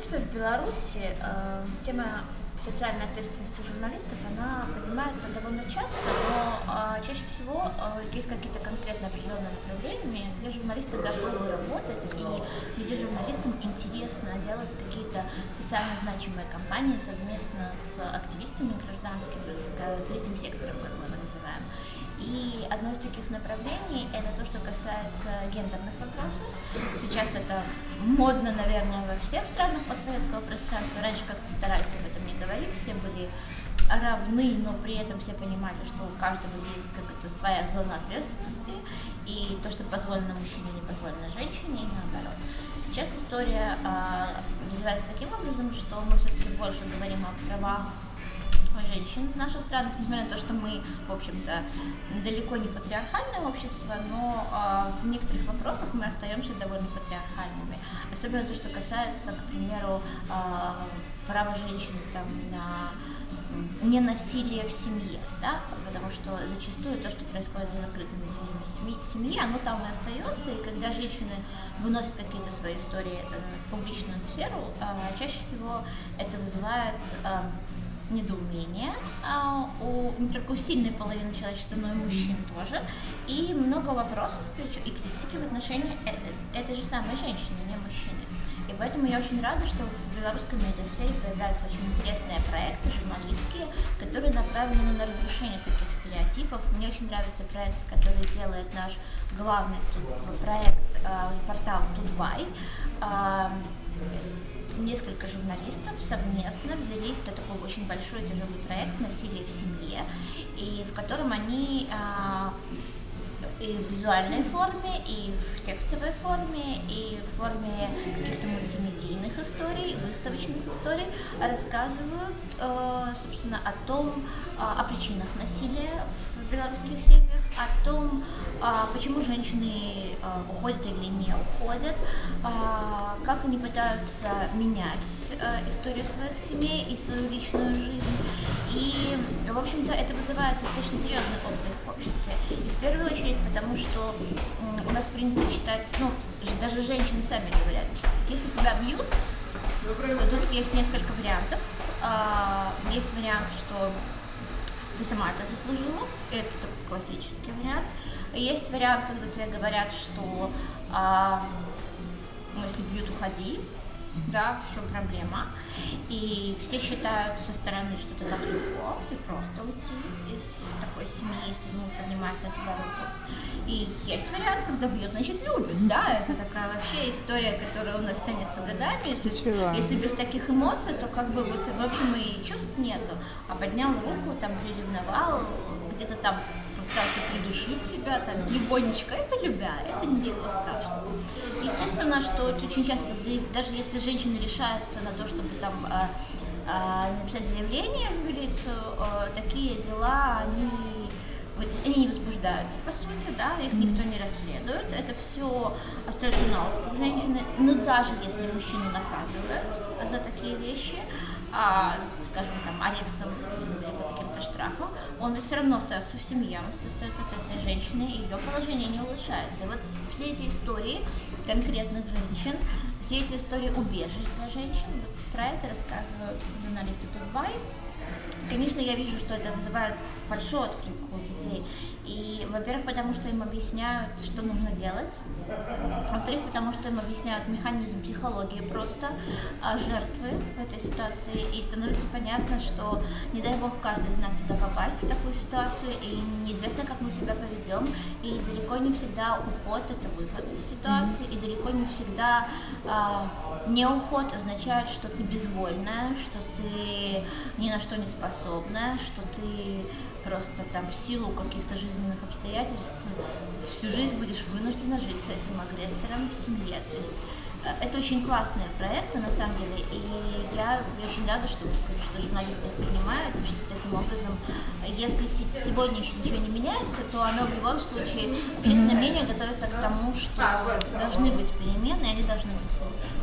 принципе, в Беларуси э, тема социальной ответственности журналистов, она поднимается довольно часто, но э, чаще всего э, есть какие-то конкретно определенные направления, где журналисты готовы работать и где журналистам интересно делать какие-то социально значимые кампании совместно с активистами гражданскими, с третьим сектором, как мы называем. И одно из таких направлений – это то, что касается гендерных вопросов. Сейчас это модно, наверное, во всех странах постсоветского пространства. Раньше как-то старались об этом не говорить, все были равны, но при этом все понимали, что у каждого есть какая-то своя зона ответственности, и то, что позволено мужчине, не позволено женщине, и наоборот. Сейчас история а, развивается таким образом, что мы все-таки больше говорим о правах женщин в наших странах, несмотря на то, что мы, в общем-то, далеко не патриархальное общество, но э, в некоторых вопросах мы остаемся довольно патриархальными. Особенно то, что касается, к примеру, э, права женщины там, на не насилие в семье, да, потому что зачастую то, что происходит за закрытыми дверями семьи, оно там и остается, и когда женщины выносят какие-то свои истории э, в публичную сферу, чаще всего это вызывает недоумение а, у не только у сильной половины человечества, но и мужчин тоже, и много вопросов и критики в отношении э, э, этой же самой женщины, не мужчины. И поэтому я очень рада, что в белорусской медиасфере появляются очень интересные проекты журналистские, которые направлены на разрушение таких стереотипов. Мне очень нравится проект, который делает наш главный проект, э, портал Тутбай несколько журналистов совместно взялись, это такой очень большой тяжелый проект «Насилие в семье», и в котором они а, и в визуальной форме, и в текстовой форме, и в форме каких-то мультимедийных историй, выставочных историй рассказывают, э, собственно, о том, о причинах насилия в белорусских семьях, о том, почему женщины э, уходят или не уходят, как они пытаются менять э, историю своих семей и свою личную жизнь. И, в общем-то, это вызывает достаточно серьезный отклик в обществе. И в первую очередь потому, что у нас принято считать, ну, даже женщины сами говорят, если тебя бьют, то тут есть несколько вариантов. А, есть вариант, что ты сама это заслужила, это такой классический вариант. Есть вариант, когда тебе говорят, что а, ну, если бьют, уходи, да, в чем проблема. И все считают со стороны, что это так легко и просто уйти из такой семьи, если не поднимать на тебя руку. И есть вариант, когда бьют, значит любят, да, это такая вообще история, которая у нас тянется годами. То есть, если без таких эмоций, то как бы вот, в общем, и чувств нету. А поднял руку, там приревновал, где-то там пытался придушить тебя, там, легонечко, это любя, это ничего страшного. Естественно, что очень часто, даже если женщина решается на то, чтобы там а, а, написать заявление в милицию, а, такие дела, они они не возбуждаются, по сути, да, их никто не расследует, это все остается на откуп женщины, но даже если мужчину наказывают за такие вещи, скажем, там, арестом каким-то штрафам, он все равно остается в семье, он остается от этой женщины, и ее положение не улучшается. И вот все эти истории конкретных женщин, все эти истории убежищ для женщин, про это рассказывают журналисты Тутбай. Конечно, я вижу, что это вызывает большой отклик у людей. И, во-первых, потому что им объясняют, что нужно делать. Во-вторых, потому что им объясняют механизм психологии просто а жертвы в этой ситуации. И становится понятно, что, не дай бог, каждый из нас туда попасть в такую ситуацию, и неизвестно, как мы себя поведем. И далеко не всегда уход – это выход из ситуации, и далеко не всегда а, не уход означает, что ты безвольная, что ты ни на что не способна, что ты просто там в силу каких-то жизненных обстоятельств всю жизнь будешь вынуждена жить с этим агрессором в семье. То есть э, это очень классные проекты, на самом деле, и я очень рада, что, что журналисты их принимают, и что таким образом, если сегодня еще ничего не меняется, то оно в любом случае, общественное мнение готовится к тому, что должны быть перемены, и они должны быть лучше.